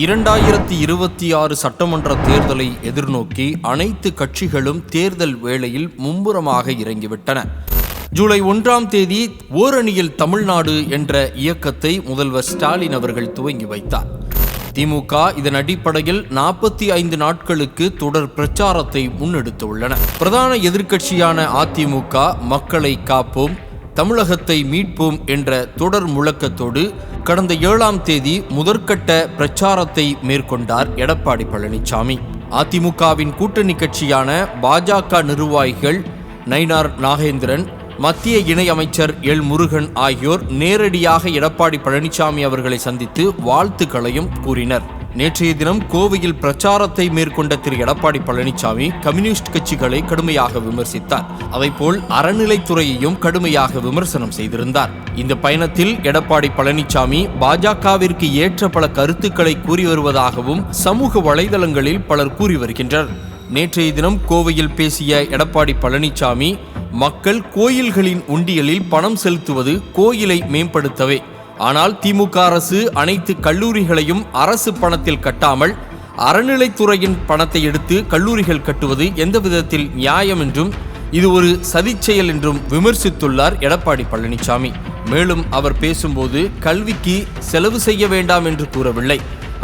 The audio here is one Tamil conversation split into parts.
இரண்டாயிரத்தி இருபத்தி ஆறு சட்டமன்ற தேர்தலை எதிர்நோக்கி அனைத்து கட்சிகளும் தேர்தல் வேளையில் மும்முரமாக இறங்கிவிட்டன. ஜூலை ஒன்றாம் தேதி ஓரணியில் தமிழ்நாடு என்ற இயக்கத்தை முதல்வர் ஸ்டாலின் அவர்கள் துவங்கி வைத்தார். திமுக இதன் அடிப்படையில் நாற்பத்தி ஐந்து நாட்களுக்கு தொடர் பிரச்சாரத்தை முன்னெடுத்துள்ளன. பிரதான எதிர்க்கட்சியான அதிமுக மக்களை காப்போம் தமிழகத்தை மீட்போம் என்ற தொடர் முழக்கத்தோடு கடந்த ஏழாம் தேதி முதற்கட்ட பிரச்சாரத்தை மேற்கொண்டார் எடப்பாடி பழனிசாமி அதிமுகவின் கூட்டணி கட்சியான பாஜக நிர்வாகிகள் நயினார் நாகேந்திரன் மத்திய இணையமைச்சர் எல் முருகன் ஆகியோர் நேரடியாக எடப்பாடி பழனிசாமி அவர்களை சந்தித்து வாழ்த்துக்களையும் கூறினர். நேற்றைய தினம் கோவையில் பிரச்சாரத்தை மேற்கொண்ட திரு. எடப்பாடி பழனிசாமி கம்யூனிஸ்ட் கட்சிகளை கடுமையாக விமர்சித்தார். அதைப்போல் அறநிலைத்துறையையும் கடுமையாக விமர்சனம் செய்திருந்தார். இந்த பயணத்தில் எடப்பாடி பழனிசாமி பாஜகவிற்கு ஏற்ற பல கருத்துக்களை கூறி வருவதாகவும் சமூக வலைதளங்களில் பலர் கூறி வருகின்றனர். நேற்றைய தினம் கோவையில் பேசிய எடப்பாடி பழனிசாமி மக்கள் கோயில்களின் உண்டியலில் பணம் செலுத்துவது கோயிலை மேம்படுத்தவே ஆனால் திமுக அரசு அனைத்து கல்லூரிகளையும் அரசு பணத்தில் கட்டாமல் அறநிலைத்துறையின் பணத்தை எடுத்து கல்லூரிகள் கட்டுவது எந்த விதத்தில் நியாயம் என்றும் இது ஒரு சதிச்செயல் என்றும் விமர்சித்துள்ளார் எடப்பாடி பழனிசாமி மேலும் அவர் பேசும்போது கல்விக்கு செலவு செய்ய வேண்டாம் என்று கூறவில்லை.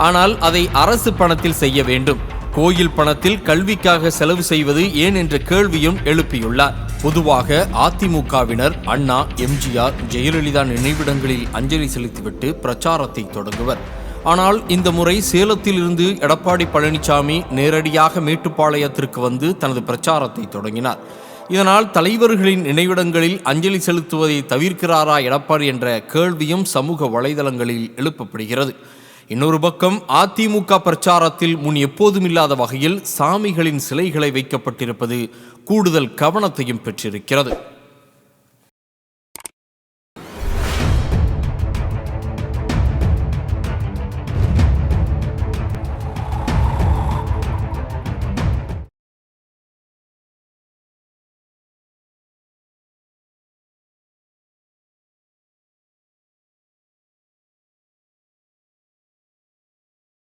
ஆனால் அதை அரசு பணத்தில் செய்ய வேண்டும். கோயில் பணத்தில் கல்விக்காக செலவு செய்வது ஏன் என்ற கேள்வியும் எழுப்பியுள்ளார். பொதுவாக அதிமுகவினர் அண்ணா எம்ஜிஆர் ஜெயலலிதா நினைவிடங்களில் அஞ்சலி செலுத்திவிட்டு பிரச்சாரத்தை தொடங்குவர். ஆனால் இந்த முறை சேலத்தில் இருந்து எடப்பாடி பழனிசாமி நேரடியாக மேட்டுப்பாளையத்திற்கு வந்து தனது பிரச்சாரத்தை தொடங்கினார். இதனால் தலைவர்களின் நினைவிடங்களில் அஞ்சலி செலுத்துவதை தவிர்க்கிறாரா எடப்பாடி என்ற கேள்வியும் சமூக வலைதளங்களில் எழுப்பப்படுகிறது. இன்னொரு பக்கம் அதிமுக பிரச்சாரத்தில் முன் எப்போதும் இல்லாத வகையில் சாமிகளின் சிலைகளை வைக்கப்பட்டிருப்பது கூடுதல் கவனத்தையும் பெற்றிருக்கிறது.